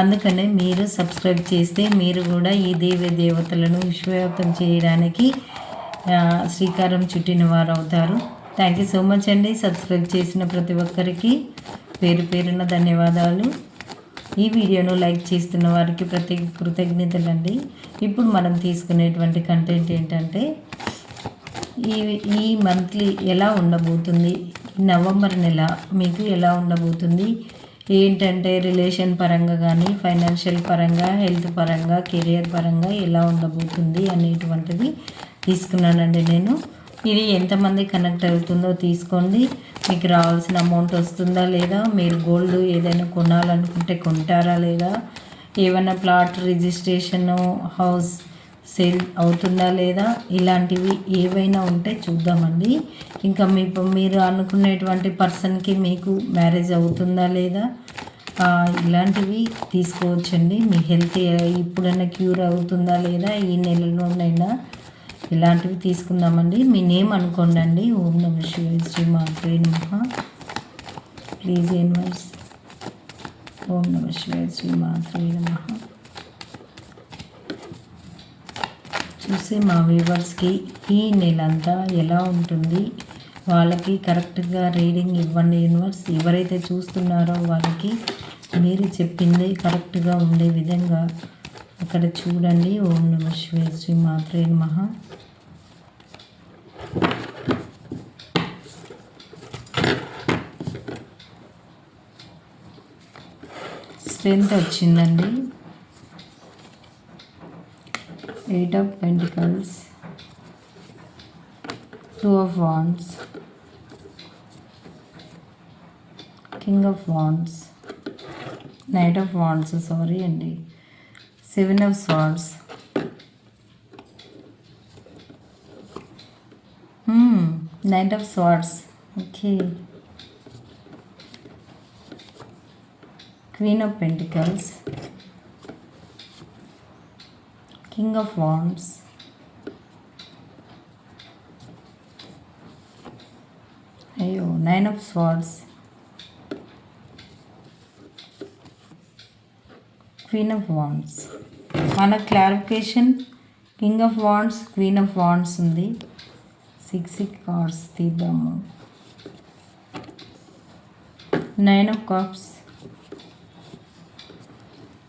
అందుకనే మీరు సబ్స్క్రైబ్ చేస్తే మీరు కూడా ఈ దేవ దేవతలను విశ్వవ్యాప్తం చేయడానికి శ్రీకారం చుట్టిన వారు అవుతారు థ్యాంక్ యూ సో మచ్ అండి. సబ్స్క్రైబ్ చేసిన ప్రతి ఒక్కరికి పేరు పేరున ధన్యవాదాలు. ఈ వీడియోను లైక్ చేస్తున్న వారికి ప్రత్యేక కృతజ్ఞతలండి. ఇప్పుడు మనం తీసుకునేటువంటి కంటెంట్ ఏంటంటే ఈ ఈ మంత్లీ ఎలా ఉండబోతుంది? నవంబర్ నెల మీకు ఎలా ఉండబోతుంది? ఏంటంటే రిలేషన్ పరంగా కానీ ఫైనాన్షియల్ పరంగా హెల్త్ పరంగా కెరియర్ పరంగా ఎలా ఉండబోతుంది అనేటువంటిది తీసుకున్నానండి నేను. ఇది ఎంతమంది కనెక్ట్ అవుతుందో తీసుకోండి. మీకు రావాల్సిన అమౌంట్ వస్తుందా లేదా? మీరు గోల్డ్ ఏదైనా కొనాలనుకుంటే కొంటారా లేదా? ఏమైనా ప్లాట్ రిజిస్ట్రేషన్ హౌస్ సేల్ అవుతుందా లేదా? ఇలాంటివి ఏవైనా ఉంటే చూద్దామండి. ఇంకా మీ మీరు అనుకునేటువంటి పర్సన్కి మీకు మ్యారేజ్ అవుతుందా లేదా? ఇలాంటివి తీసుకోవచ్చండి. మీ హెల్త్ ఇప్పుడైనా క్యూర్ అవుతుందా లేదా? ఈ నెలలోనైనా ఇలాంటివి తీసుకుందామండి. మీ నేమ్ అనుకోండి ఓం నమ శివాయ శ్రీ మాత్రే నమ. ప్లీజ్ ఇన్వర్స్ ఓం నమ శివాయ శ్రీ మాత్రే నమ. చూసే మా వ్యూవర్స్కి ఈ నెలంతా ఎలా ఉంటుంది? వాళ్ళకి కరెక్ట్గా రీడింగ్ ఇవ్వండి యూనివర్స్. ఎవరైతే చూస్తున్నారో వాళ్ళకి మీరు చెప్పింది కరెక్ట్గా ఉండే విధంగా అక్కడ చూడండి. ఓం నమ శివే శ్రీ మాత్రే నమః. స్ట్రెంత్ వచ్చిందండి. Eight of pentacles two of wands king of wands knight of wands sorry అండి seven of swords knight of swords okay queen of pentacles king of wands అయ్యో nine of swords queen of wands మన clarification king of wands queen of wands ఉంది. Six six cards తీద్దాము. Nine of cups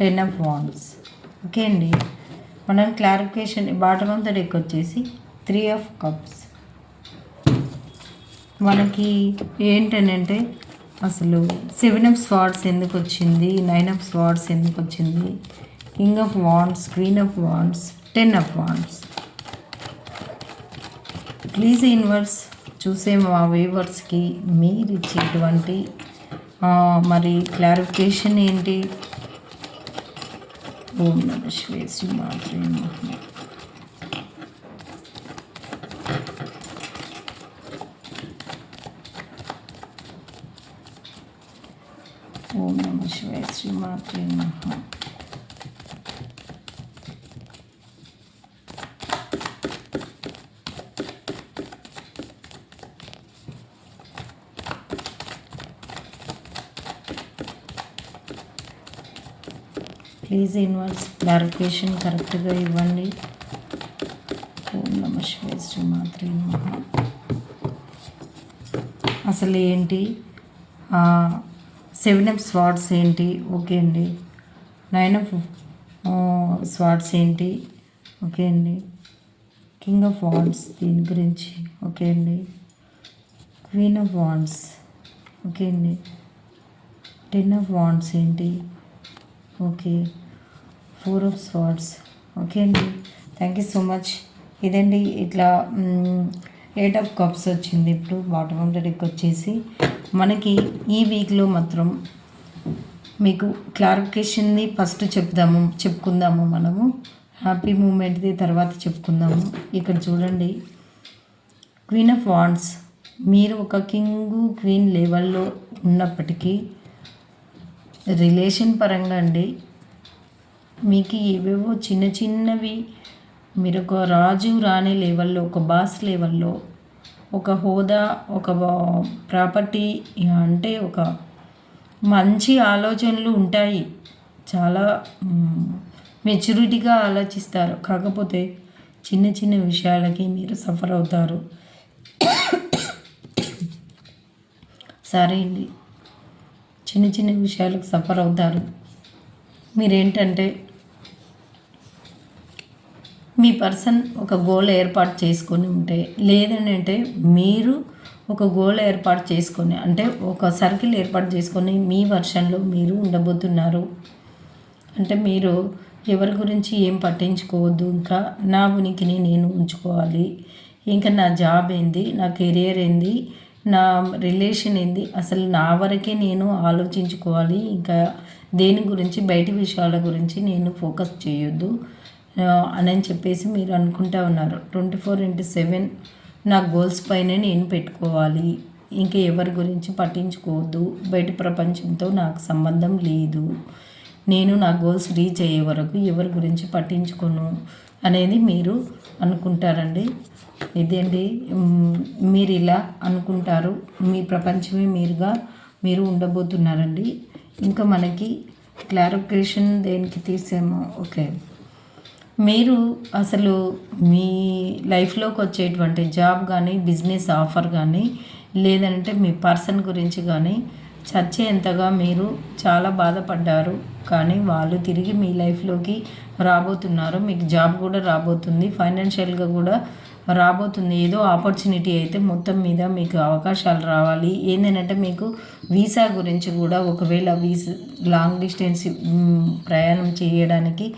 ten of wands okay అండి. మనం clarification bottom of the deck వచ్చేసి three of cups మనకి ఏంటనంటే అసలు seven of swords ఎందుకు వచ్చింది నైన్ ఆఫ్ స్వార్డ్స్ ఎందుకు వచ్చింది king of wands queen of wands ten of wands please inverse చూసే మా వేవర్స్కి మీరు ఇచ్చేటువంటి మరి క్లారిఫికేషన్ ఏంటి? ఓం నమ శివాయ శ్రీ మాత్రే నమః ఓం నమ శివాయ శ్రీ మాత్రే నమః ప్లీజ్ ఇన్వర్స్ క్లారిఫికేషన్ కరెక్ట్గా ఇవ్వండి. ఓం నమ శివాయ శ్రీ మాత్రే అసలు ఏంటి? సెవెన్ ఎఫ్ స్వాట్స్ ఏంటి? ఓకే అండి. నైన్ ఆఫ్ స్వాడ్స్ ఏంటి? ఓకే అండి. కింగ్ ఆఫ్ వాండ్స్ దీని గురించి ఓకే అండి. క్వీన్ ఆఫ్ వాండ్స్ ఓకే అండి. టెన్ ఆఫ్ వాండ్స్ ఏంటి? Okay. Four of swords. Okay అండి? థ్యాంక్ యూ సో మచ్ ఇదండి ఇట్లా ఎయిట్ ఆఫ్ కప్స్ వచ్చింది ఇప్పుడు. బాటమ్ ఆఫ్ ద డెక్ వచ్చేసి మనకి ఈ వీక్లో మాత్రం మీకు క్లారిఫికేషన్ని ఫస్ట్ చెప్దాము చెప్పుకుందాము మనము. హ్యాపీ మూమెంట్ది తర్వాత చెప్పుకుందాము. ఇక్కడ చూడండి. క్వీన్ ఆఫ్ వాండ్స్ మీరు ఒక కింగ్ క్వీన్ లెవెల్లో ఉన్నప్పటికీ రిలేషన్ పరంగా అండి మీకు ఏవేవో చిన్న చిన్నవి. మీరు ఒక రాజు రాణి లెవెల్లో ఒక బాస్ లెవెల్లో ఒక హోదా ఒక ప్రాపర్టీ అంటే ఒక మంచి ఆలోచనలు ఉంటాయి. చాలా మెచ్యూరిటీగా ఆలోచిస్తారు. కాకపోతే చిన్న చిన్న విషయాలకి మీరు సఫర్ అవుతారు. సరే అండి చిన్న చిన్న విషయాలకు సఫర్ అవుతారు. మీరేంటంటే మీ పర్సన్ ఒక గోల్ ఏర్పాటు చేసుకొని ఉంటే లేదని అంటే మీరు ఒక గోల్ ఏర్పాటు చేసుకొని అంటే ఒక సర్కిల్ ఏర్పాటు చేసుకొని మీ వర్షన్లో మీరు ఉండబోతున్నారు. అంటే మీరు ఎవరి గురించి ఏం పట్టించుకోవద్దు ఇంకా నా ఉనికిని నేను ఉంచుకోవాలి. ఇంకా నా జాబ్ ఏంది నా కెరియర్ ఏంది నా రిలేషన్ ఏంది అసలు నా వరకే నేను ఆలోచించుకోవాలి. ఇంకా దేని గురించి బయటి విషయాల గురించి నేను ఫోకస్ చేయొద్దు. అని చెప్పేసి మీరు అనుకుంటా ఉన్నారు. ట్వంటీ ఫోర్ ఇంటూ సెవెన్ నా గోల్స్ పైనే నేను పెట్టుకోవాలి. ఇంకా ఎవరి గురించి పట్టించుకోవద్దు. బయట ప్రపంచంతో నాకు సంబంధం లేదు. నేను నా గోల్స్ రీచ్ అయ్యే వరకు ఎవరి గురించి పట్టించుకోను అనేది మీరు అనుకుంటారండి. ఇదేంటి? మీరు ఇలా అనుకుంటారు. మీ ప్రపంచమే మీరుగా మీరు ఉండబోతున్నారండి. ఇంకా మనకి క్లారిఫికేషన్ దేనికి తీసామో? ఓకే. మీరు అసలు మీ లైఫ్లోకి వచ్చేటువంటి జాబ్ కానీ బిజినెస్ ఆఫర్ కానీ లేదంటే మీ పర్సన్ గురించి కానీ చచ్చేంతగా మీరు చాలా బాధపడ్డారు. కానీ వాళ్ళు తిరిగి మీ లైఫ్లోకి రాబోతున్నారు. మీకు జాబ్ కూడా రాబోతుంది. ఫైనాన్షియల్గా కూడా రాబోతుంది. ఏదో ఆపర్చునిటీ అయితే మొత్తం మీద మీకు అవకాశాలు రావాలి. ఏంటంటే మీకు వీసా గురించి కూడా ఒకవేళ వీసా లాంగ్ డిస్టెన్స్ ప్రయాణం చేయడానికి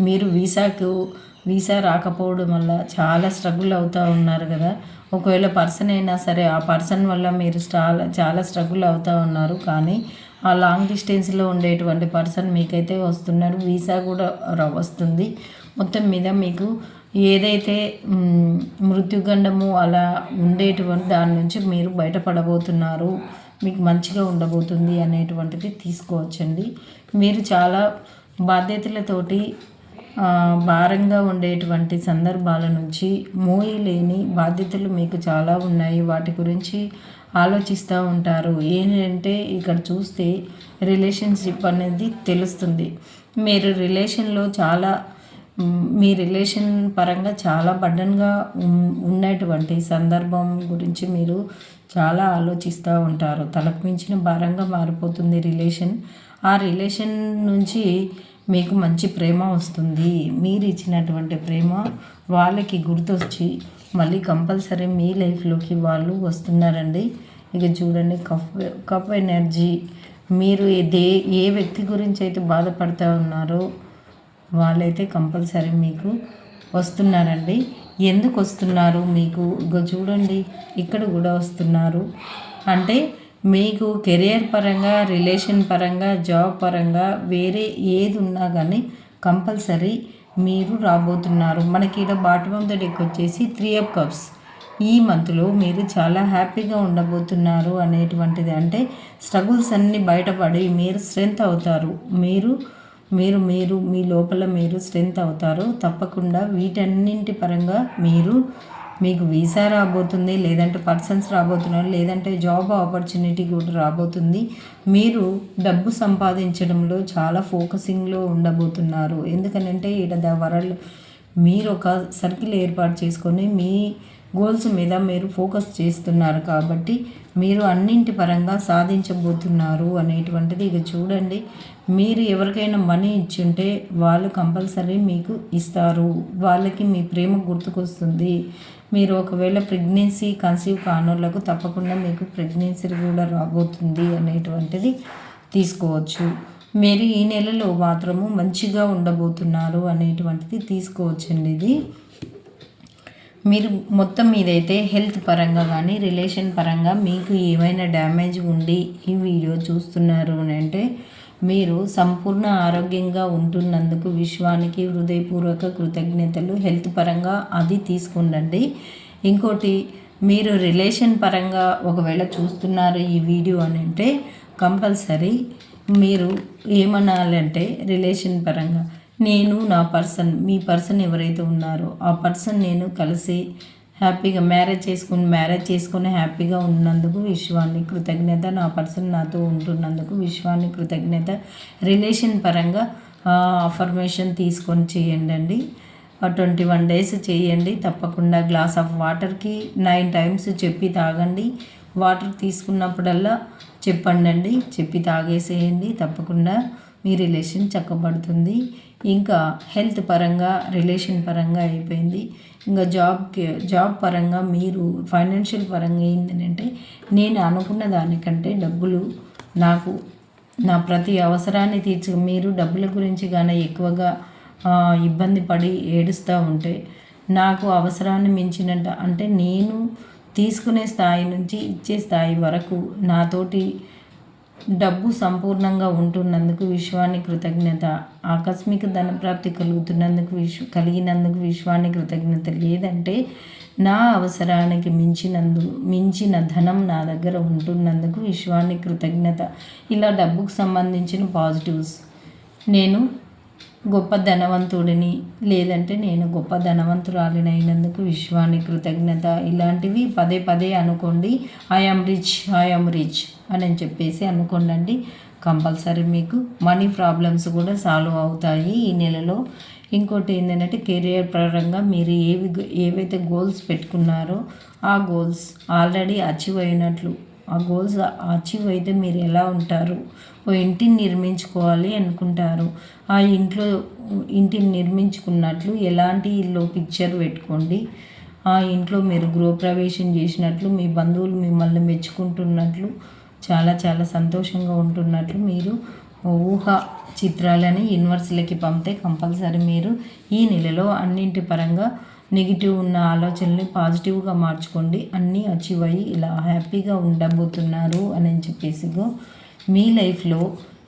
మీరు వీసాకు వీసా రాకపోవడం వల్ల చాలా స్ట్రగుల్ అవుతూ ఉన్నారు కదా. ఒకవేళ పర్సన్ అయినా సరే ఆ పర్సన్ వల్ల మీరు చాలా చాలా స్ట్రగుల్ అవుతూ ఉన్నారు. కానీ ఆ లాంగ్ డిస్టెన్స్లో ఉండేటువంటి పర్సన్ మీకైతే వస్తున్నారు. వీసా కూడా వస్తుంది. మొత్తం మీద మీకు ఏదైతే మృత్యుగండము అలా ఉండేటువంటి దాని నుంచి మీరు బయటపడబోతున్నారు. మీకు మంచిగా ఉండబోతుంది అనేటువంటిది తీసుకోవచ్చండి. మీరు చాలా బాధ్యతలతోటి భారంగా ఉండేటువంటి సందర్భాల నుంచి మోయలేని బాధ్యతలు మీకు చాలా ఉన్నాయి. వాటి గురించి ఆలోచిస్తూ ఉంటారు. ఏంటంటే ఇక్కడ చూస్తే రిలేషన్షిప్ అనేది తెలుస్తుంది. మీరు రిలేషన్లో చాలా మీ రిలేషన్ పరంగా చాలా బడ్డన్గా ఉన్నటువంటి సందర్భం గురించి మీరు చాలా ఆలోచిస్తూ ఉంటారు. తలకు మించిన భారంగా మారిపోతుంది రిలేషన్. ఆ రిలేషన్ నుంచి మీకు మంచి ప్రేమ వస్తుంది. మీరు ఇచ్చినటువంటి ప్రేమ వాళ్ళకి గుర్తొచ్చి మళ్ళీ కంపల్సరీ మీ లైఫ్లోకి వాళ్ళు వస్తున్నారండి. ఇక చూడండి కఫ్ కఫ్ ఎనర్జీ. మీరు దే ఏ వ్యక్తి గురించి అయితే బాధపడుతూ ఉన్నారో వాళ్ళైతే కంపల్సరీ మీకు వస్తున్నారండి. ఎందుకు వస్తున్నారు మీకు? ఇక చూడండి ఇక్కడ కూడా వస్తున్నారు. అంటే మీకు కెరియర్ పరంగా రిలేషన్ పరంగా జాబ్ పరంగా వేరే ఏది ఉన్నా కానీ కంపల్సరీ మీరు రాబోతున్నారు. మనకి ఇక్కడ బాటమ్ ఆఫ్ ద డెక్ వచ్చేసి త్రీ ఆఫ్ కప్స్. ఈ మంత్లో మీరు చాలా హ్యాపీగా ఉండబోతున్నారు అనేటువంటిది. అంటే స్ట్రగుల్స్ అన్నీ బయటపడి మీరు స్ట్రెంత్ అవుతారు. మీరు మీరు మీరు మీ లోపల మీరు స్ట్రెంత్ అవుతారు. తప్పకుండా వీటన్నింటి పరంగా మీరు మీకు వీసా రాబోతుంది లేదంటే పర్సన్స్ రాబోతున్నారు లేదంటే జాబ్ ఆపర్చునిటీ కూడా రాబోతుంది. మీరు డబ్బు సంపాదించడంలో చాలా ఫోకసింగ్లో ఉండబోతున్నారు. ఎందుకనంటే ఇక్కడ ద వరల్డ్ మీరు ఒక సర్కిల్ ఏర్పాటు చేసుకొని మీ గోల్స్ మీద మీరు ఫోకస్ చేస్తున్నారు కాబట్టి మీరు అన్నింటి పరంగా సాధించబోతున్నారు అనేటువంటిది ఇక చూడండి. మీరు ఎవరికైనా మనీ ఇచ్చుంటే వాళ్ళు కంపల్సరీ మీకు ఇస్తారు. వాళ్ళకి మీ ప్రేమ గుర్తుకొస్తుంది. మీరు ఒకవేళ ప్రెగ్నెన్సీ కన్సీవ్ కానోళ్ళకు తప్పకుండా మీకు ప్రెగ్నెన్సీ కూడా రాబోతుంది అనేటువంటిది తీసుకోవచ్చు. మీరు ఈ నెలలో మాత్రము మంచిగా ఉండబోతున్నారు అనేటువంటిది తీసుకోవచ్చండి ఇది. మీరు మొత్తం మీదైతే హెల్త్ పరంగా కానీ రిలేషన్ పరంగా మీకు ఏమైనా డ్యామేజ్ ఉండి ఈ వీడియో చూస్తున్నారు అని అంటే మీరు సంపూర్ణ ఆరోగ్యంగా ఉంటున్నందుకు విశ్వానికి హృదయపూర్వక కృతజ్ఞతలు. హెల్త్ పరంగా అది తీసుకుండండి. ఇంకోటి మీరు రిలేషన్ పరంగా ఒకవేళ చూస్తున్నారు ఈ వీడియో అని అంటే కంపల్సరీ మీరు ఏమనాలంటే రిలేషన్ పరంగా నేను నా పర్సన్ మీ పర్సన్ ఎవరైతే ఉన్నారో ఆ పర్సన్ నేను కలిసి హ్యాపీగా మ్యారేజ్ చేసుకుని మ్యారేజ్ చేసుకుని హ్యాపీగా ఉన్నందుకు విశ్వాన్ని కృతజ్ఞత నా పర్సన్ నాతో ఉంటున్నందుకు విశ్వాన్ని కృతజ్ఞత. రిలేషన్ పరంగా అఫర్మేషన్ తీసుకొని చేయండి ట్వంటీ వన్ డేస్ చేయండి. తప్పకుండా గ్లాస్ ఆఫ్ వాటర్కి నైన్ టైమ్స్ చెప్పి తాగండి. వాటర్ తీసుకున్నప్పుడల్లా చెప్పండి చెప్పి తాగేసేయండి. తప్పకుండా మీ రిలేషన్ చక్కబడుతుంది. ఇంకా హెల్త్ పరంగా రిలేషన్ పరంగా అయిపోయింది. ఇంకా జాబ్కి జాబ్ పరంగా మీరు ఫైనాన్షియల్ పరంగా ఏంటంటే నేను అనుకున్న దానికంటే డబ్బులు నాకు నా ప్రతి అవసరాన్ని తీర్చు మీరు డబ్బుల గురించి కానీ ఎక్కువగా ఇబ్బంది పడి ఏడుస్తూ ఉంటే నాకు అవసరాన్ని మించినట్టు అంటే నేను తీసుకునే స్థాయి నుంచి ఇచ్చే స్థాయి వరకు నాతోటి డబ్బు సంపూర్ణంగా ఉంటున్నందుకు విశ్వాన్ని కృతజ్ఞత. ఆకస్మిక ధనప్రాప్తి కలుగుతున్నందుకు విశ్వ కలిగినందుకు విశ్వాన్ని కృతజ్ఞత. లేదంటే నా అవసరానికి మించినందు మించిన ధనం నా దగ్గర ఉంటున్నందుకు విశ్వాన్ని కృతజ్ఞత. ఇలా డబ్బుకు సంబంధించిన పాజిటివ్స్. నేను గొప్ప ధనవంతుడిని లేదంటే నేను గొప్ప ధనవంతురాలిని అయినందుకు విశ్వాన్ని కృతజ్ఞత. ఇలాంటివి పదే పదే అనుకోండి ఐఆమ్ రిచ్ ఐఆమ్ రిచ్. అని చెప్పేసి అనుకోండి కంపల్సరీ మీకు మనీ ప్రాబ్లమ్స్ కూడా సాల్వ్ అవుతాయి ఈ నెలలో. ఇంకోటి ఏంటంటే కెరియర్ పరంగా మీరు ఏవి ఏవైతే గోల్స్ పెట్టుకున్నారో ఆ గోల్స్ ఆల్రెడీ అచీవ్ అయినట్లు ఆ గోల్స్ అచీవ్ అయితే మీరు ఎలా ఉంటారు? ఓ ఇంటిని నిర్మించుకోవాలి అనుకుంటారు. ఆ ఇంట్లో ఇంటిని నిర్మించుకున్నట్లు ఎలాంటి ఇల్లు పిక్చర్ పెట్టుకోండి? ఆ ఇంట్లో మీరు గృహప్రవేశం చేసినట్లు మీ బంధువులు మిమ్మల్ని మెచ్చుకుంటున్నట్లు చాలా చాలా సంతోషంగా ఉంటున్నట్లు మీరు ఊహ చిత్రాలని యూనివర్సిటీలకి పంపితే కంపల్సరీ మీరు ఈ నెలలో అన్నింటి పరంగా నెగిటివ్ ఉన్న ఆలోచనల్ని పాజిటివ్గా మార్చుకోండి. అన్నీ అచీవ్ అయ్యి ఇలా హ్యాపీగా ఉండబోతున్నారు అని చెప్పేసి మీ లైఫ్లో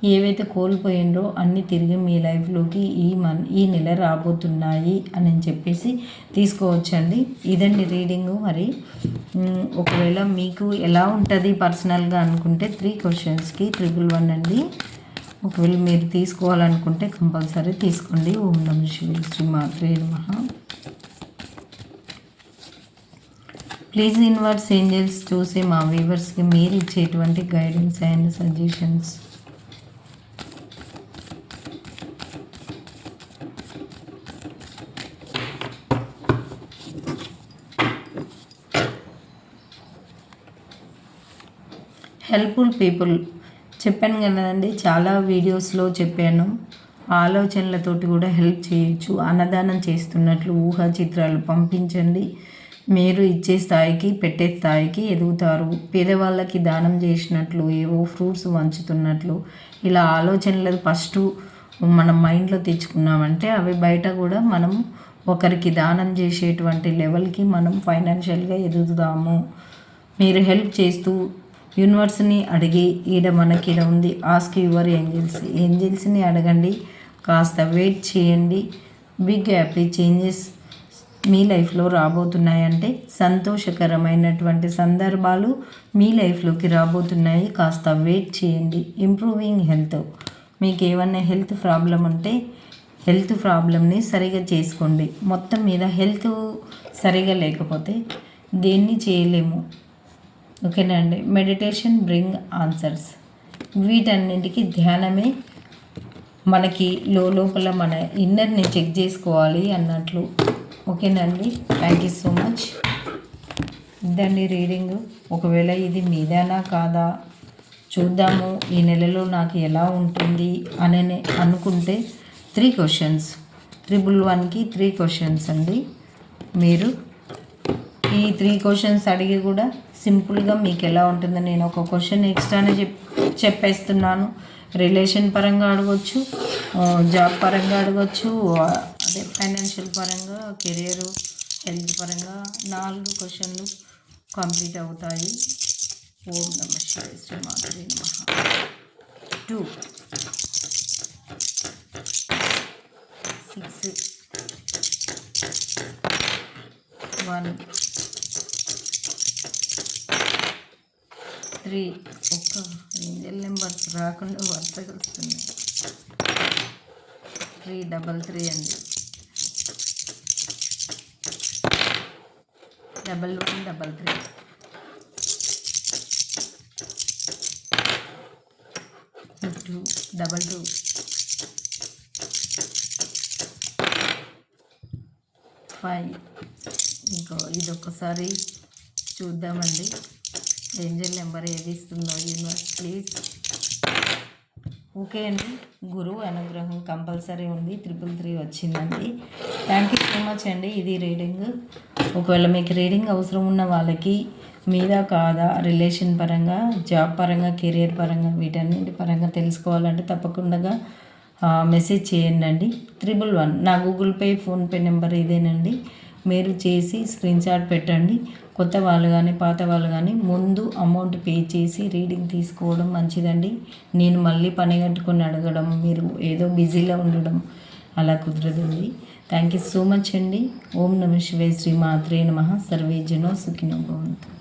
ఏవైతే కోల్పోయిండ్రో అన్నీ తిరిగి మీ లైఫ్లోకి ఈ మన్ ఈ నెల రాబోతున్నాయి అని చెప్పేసి తీసుకోవచ్చండి. ఇదండి రీడింగు. మరి ఒకవేళ మీకు ఎలా ఉంటుంది పర్సనల్గా అనుకుంటే త్రీ క్వశ్చన్స్కి ట్రిపుల్ వన్ అండి. ఒకవేళ మీరు తీసుకోవాలనుకుంటే కంపల్సరీ తీసుకోండి. ఓం నమ శివ శ్రీ మాత్రే మహా ప్లీజ్ ఇన్వర్స్ ఏంజల్స్ చూసి మా వ్యూవర్స్కి మీరు ఇచ్చేటువంటి guidance and suggestions helpful people. చెప్పాను కదండి చాలా వీడియోస్లో చెప్పాను. ఆలోచనలతోటి కూడా హెల్ప్ చేయొచ్చు. అన్నదానం చేస్తున్నట్లు ఊహా చిత్రాలు పంపించండి. మీరు ఇచ్చే స్థాయికి పెట్టే స్థాయికి ఎదుగుతారు. పేదవాళ్ళకి దానం చేసినట్లు ఏవో ఫ్రూట్స్ వంచుతున్నట్లు ఇలా ఆలోచనలు ఫస్ట్ మనం మైండ్లో తెచ్చుకున్నామంటే అవి బయట కూడా మనం ఒకరికి దానం చేసేటువంటి లెవెల్కి మనం ఫైనాన్షియల్గా ఎదుగుతాము. మీరు హెల్ప్ చేస్తూ యూనివర్స్ని అడిగి ఈడ మనకి ఈడ ఉంది. ఆస్క్ యువర్ ఏంజిల్స్ ఏంజిల్స్ని అడగండి. కాస్త వెయిట్ చేయండి. బిగ్ హ్యాపీ చేంజెస్ మీ లైఫ్లో రాబోతున్నాయంటే సంతోషకరమైనటువంటి సందర్భాలు మీ లైఫ్లోకి రాబోతున్నాయి. కాస్త వెయిట్ చేయండి. ఇంప్రూవింగ్ హెల్త్ మీకు ఏమన్నా హెల్త్ ప్రాబ్లం ఉంటే హెల్త్ ప్రాబ్లమ్ని సరిగా చేసుకోండి. మొత్తం మీద హెల్త్ సరిగా లేకపోతే దేన్ని చేయలేము? ఓకేనా అండి? మెడిటేషన్ బ్రింగ్ ఆన్సర్స్ వీటన్నింటికి ధ్యానమే మనకి లోపల మన ఇన్నర్ని చెక్ చేసుకోవాలి అన్నట్లు. ఓకేనండి థ్యాంక్ యూ సో మచ్ ఇదండి రీడింగ్ ఒకవేళ ఇది మీదేనా కాదా? చూద్దాము. ఈ నెలలో నాకు ఎలా ఉంటుంది? అని అనుకుంటే త్రీ క్వశ్చన్స్ త్రిబుల్ వన్కి త్రీ క్వశ్చన్స్ అండి. మీరు ఈ త్రీ క్వశ్చన్స్ అడిగి కూడా సింపుల్గా మీకు ఎలా ఉంటుందో నేను ఒక క్వశ్చన్ ఎక్స్ట్రానే చెప్ చెప్పేస్తున్నాను. రిలేషన్ పరంగా అడగచ్చు జాబ్ పరంగా అడగచ్చు అదే ఫైనాన్షియల్ పరంగా కెరియర్ హెల్త్ పరంగా నాలుగు క్వశ్చన్లు కంప్లీట్ అవుతాయి. ఓం నమ శ్రీ నమ. టూ సిక్స్ వన్ త్రీ ఒక ఏంజల్ నెంబర్స్ రాకుండా వరుసగా వస్తున్నాయి త్రీ డబల్ త్రీ అండి. Double one double three. Two double two. Five. ఇంకో ఇది ఒకసారి చూద్దామండి. ఏంజల్ నెంబర్ ఏది ఇస్తుందో యూనివర్స్ ప్లీజ్. ఓకే అండి. గురువు అనుగ్రహం కంపల్సరీ ఉంది. త్రిపుల్ త్రీ వచ్చిందండి. థ్యాంక్ యూ సో మచ్ అండి. ఇది రీడింగ్. ఒకవేళ మీకు రీడింగ్ అవసరం ఉన్న వాళ్ళకి మీద కాదా రిలేషన్ పరంగా జాబ్ పరంగా కెరియర్ పరంగా వీటన్నిటి పరంగా తెలుసుకోవాలంటే తప్పకుండా మెసేజ్ చేయండి అండి. Triple one. నా గూగుల్ పే ఫోన్పే నెంబర్ ఇదేనండి. మీరు చేసి స్క్రీన్ షాట్ పెట్టండి. కొత్త వాళ్ళు కానీ పాత వాళ్ళు కానీ ముందు అమౌంట్ పే చేసి రీడింగ్ తీసుకోవడం మంచిదండి. నేను మళ్ళీ పని కట్టుకొని అడగడం మీరు ఏదో బిజీలో ఉండడం అలా కుదరదండి. థ్యాంక్ యూ సో మచ్ అండి. ఓం నమ శివే శ్రీ మాత్రే నమ. సర్వే జనో సుఖినో భవంతు.